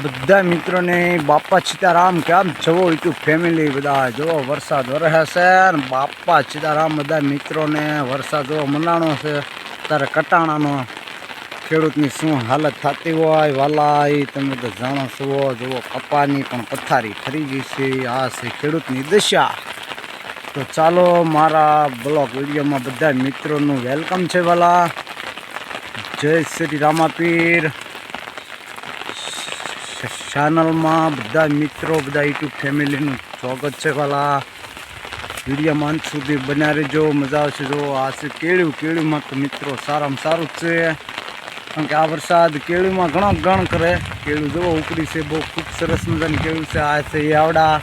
બધા મિત્રોને બાપા સીતારામ કેમ? જવો યુટ્યુબ ફેમિલી બધા, જુઓ વરસાદ વરસે છે ને બાપા સીતારામ બધા મિત્રોને વરસાદ જોવો મનાણો છે. ત્યારે કટાણાનો ખેડૂતની શું હાલત થતી હોય વાલા એ તમે તો જાણો છો. જુઓ કપાની પણ પથારી ફરી ગઈ છે. આ છે ખેડૂતની દશા. તો ચાલો મારા બ્લોગ વિડીયોમાં બધા મિત્રોનું વેલકમ છે વાલા. જય શ્રી રામાપીર. ચેનલમાં બધા મિત્રો, બધા યુટ્યુબ ફેમિલીનું સ્વાગત છે વાલા. વિડીયોમાં અંત સુધી બન્યા રહેજો, મજા આવશે જો. આ છે કેળું કેળુંમાં તો મિત્રો સારામાં સારું જ છે. કારણ કે આ વરસાદ કેળુંમાં ઘણો ગણ કરે. કેળું જોવો ઉપડી છે, બહુ ખૂબ સરસ મજાનું કેળું છે. આ છે યાવડા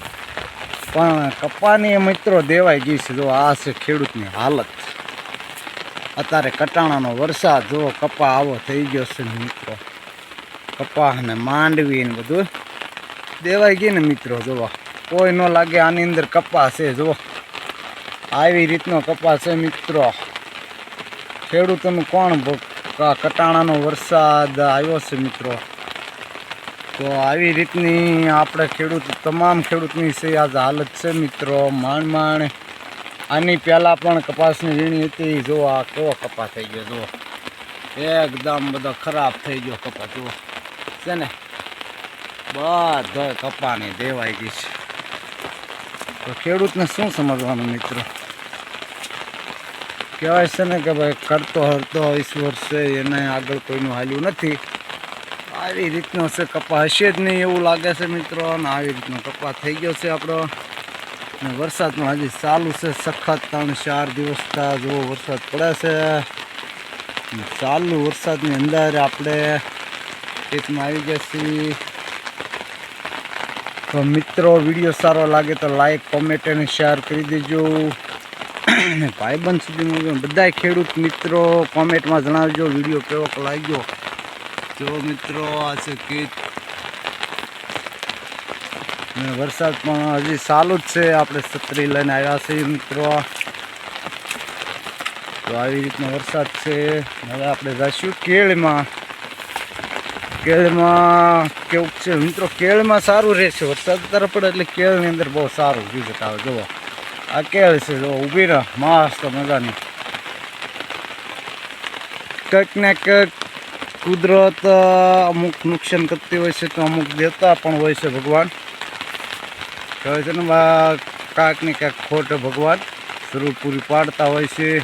પણ કપાની મિત્રો દેવાઈ ગઈ છે. જો આ છે ખેડૂતની હાલત. અત્યારે કટાણાનો વરસાદ. જો કપા આવો થઈ ગયો છે મિત્રો. કપાસ ને માંડવી ને બધું. દેવાઈ ગઈ ને મિત્રો જુઓ કોઈ ન લાગે આની અંદર કપાસ છે જુઓ આવી રીતનો કપાસ છે મિત્રો. ખેડૂતોનું કોણ કટાણાનો વરસાદ આવ્યો છે મિત્રો? તો આવી રીતની આપણે ખેડૂત, તમામ ખેડૂતની છે, આજ હાલત છે મિત્રો. માંડ માંડ. આની પહેલાં પણ કપાસની વીણી હતી. જો આ કેવો કપાસ થઈ ગયો જુઓ એકદમ બધો ખરાબ થઈ ગયો કપાસ જુઓ છે ને, બધો કપાની દેવાઈ ગઈ છે. તો ખેડૂતને શું સમજવાનું મિત્રો? કહેવાય છે ને કે ભાઈ, કરતો હરતો ઈશ્વર છે, એને આગળ કોઈનું હાલ્યું નથી. આવી રીતનો છે, કપા હશે જ નહીં એવું લાગે છે મિત્રો, અને આવી રીતનો કપા થઈ ગયો છે આપણો. ને વરસાદ પણ હજી ચાલુ છે, સખત ત્રણ ચાર દિવસથી જેવો વરસાદ પડે છે. ચાલુ વરસાદની અંદર આપણે ખેતમાં આવી ગયા છીએ. તો મિત્રો, વીડિયો સારો લાગે તો લાઈક કોમેન્ટ અને શેર કરી દેજો. ભાઈબંધ સુધી બધા ખેડૂત મિત્રો કોમેન્ટમાં જણાવજો, વીડિયો કેવો લાગ્યો. જો મિત્રો, આ છે કીટ વરસાદ પણ હજી ચાલુ જ છે. આપણે છત્રી લઈને આવ્યા છીએ મિત્રો. તો આવી રીતનો વરસાદ છે. હવે આપણે જઈશું કેળમાં. કેળમાં કેવું છે? મિત્રો કેળમાં સારું રહેશે વરસાદ તરફ પડે એટલે કેળની અંદર બહુ સારું રિઝલ્ટ આવે. જુઓ. આ કેળ છે જો ઊભી રહે. મસ્ત મજાની. કંઈક ને કંઈક કુદરત અમુક નુકસાન કરતી હોય છે તો અમુક દેતા પણ હોય છે ભગવાન. કહે છે ને કાંઈક ને કાંઈક ખોટ ભગવાન શરૂ પૂરી પાડતા હોય છે.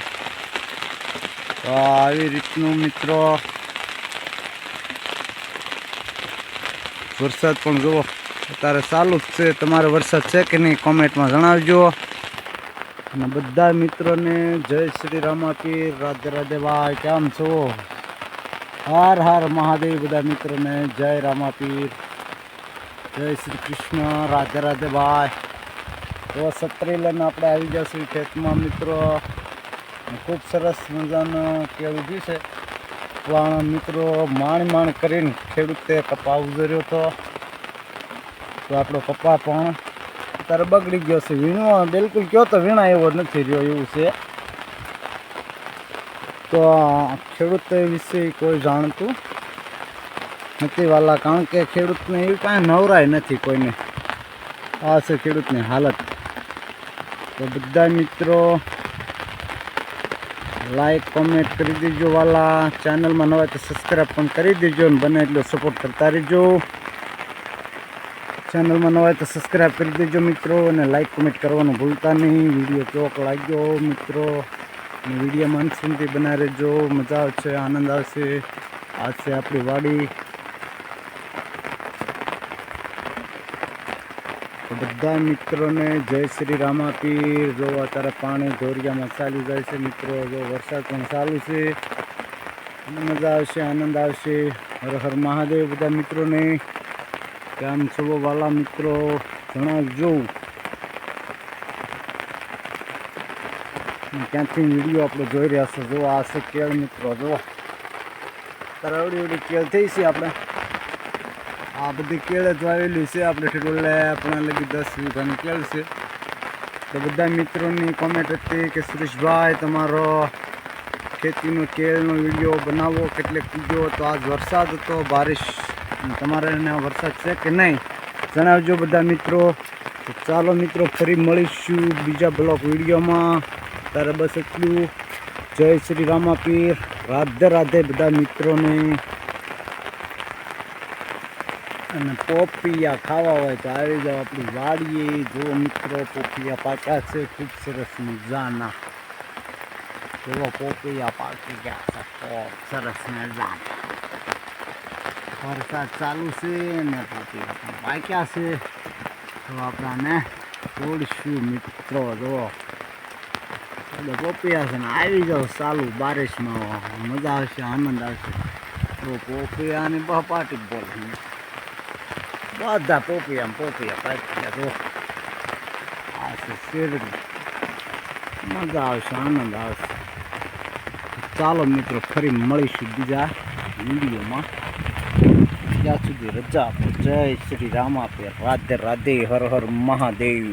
તો આવી રીતનું મિત્રો વરસાદ પણ જુઓ. અત્યારે ચાલુ જ છે. તમારે વરસાદ છે કે નહીં કોમેન્ટમાં જણાવજો. અને બધા મિત્રોને જય શ્રી રામાપીર રાધે રાધે ભાઈ, કેમ છો? હાર હાર મહાદેવ. બધા મિત્રોને જય રામાપીર. જય શ્રી કૃષ્ણ. રાધે રાધે ભાઈ. તો સત્રી લઈને આપણે આવી જશું ખેતમાં, મિત્રો. ખૂબ સરસ મજાનું કેવું છે પણ મિત્રો, માણ માણ કરીને ખેડૂતે કપા ઉજર્યો હતો. તો આપણો કપા પણ અત્યારે બગડી ગયો છે. વીણો બિલકુલ કયો તો વીણા એવો નથી રહ્યો, એવું છે. તો ખેડૂત વિશે કોઈ જાણતું નથી વાલા, કારણ કે ખેડૂતને એવી કાંઈ નવરાય નથી કોઈને. આ છે ખેડૂતની હાલત. તો બધા મિત્રો લાઈક કોમેન્ટ કરી દેજો વાલા. ચેનલમાં નવા તો સબસ્ક્રાઈબ પણ કરી દેજો અને બને એટલો સપોર્ટ કરતા રહેજો. ચેનલમાં નવા તો સબસ્ક્રાઈબ કરી દેજો મિત્રો અને લાઈક કોમેન્ટ કરવાનું ભૂલતા નહીં. વીડિયો ચોક લાગ્યો મિત્રો. વીડિયો અંત સુધી બના રહેજો. મજા આવશે, આનંદ આવશે. આ છે આપણી વાડી. બધા મિત્રોને જય શ્રી રામાપીર. જો અત્યારે પાણી ધોરિયામાં ચાલી જાય છે મિત્રો, જો વરસાદ પણ ચાલુ છે. મજા આવશે, આનંદ આવશે. હર હર મહાદેવ બધા મિત્રોને. કામ છો વાલા મિત્રો? જણાવજો. ક્યાંથી વીડિયો આપણે જોઈ રહ્યા છો? જો આ છે કેળ મિત્રો, જો. અવડી કેળ થઈ છે આપણે? આ બધી કેળ જ છે, આપણે ઠેકોલે આપણા લગી દસ વીઘાની કેળ છે. તો બધા મિત્રોની કોમેન્ટ હતી કે, સુરેશભાઈ, તમારો ખેતીનો કેળનો વીડિયો બનાવો, કેટલેક કૂદ્યો તો આજ વરસાદ હતો, બારિશ, તમારે વરસાદ છે કે નહીં? જણાવજો બધા મિત્રો. ચાલો મિત્રો, ફરી મળીશું બીજા બ્લોક વિડીયોમાં. ત્યારે બસ એટલું. જય શ્રી રામાપીર. રાધે રાધે બધા મિત્રોને. અને પોપિયા ખાવા હોય તો આવી જાઓ આપણી વાડીએ. જો મિત્રો, પોપિયા પાક્યા છે. ખૂબ સરસ મજાના. જેવો પોપિયા પાકી ગયા છે. ખૂબ સરસ મજાના. વરસાદ ચાલુ છે ને પોપિયા પણ પાક્યા છે. તો આપણાને તોડશું મિત્રો જો એટલે પોપિયા છે ને આવી જાઓ ચાલુ બારિશમાં. મજા આવશે, આનંદ આવશે. તો પોપિયાની પાટી બોલ બધા પોપિયા પોપિયા પાક્યા જો આ છે શેરડી મજા આવશે આનંદ આવશે ચાલો મિત્રો ફરી મળીશું બીજા વિડીયોમાં ત્યાં સુધી રજા આપો જય શ્રી રામાપીર રાધે રાધે હર હર મહાદેવ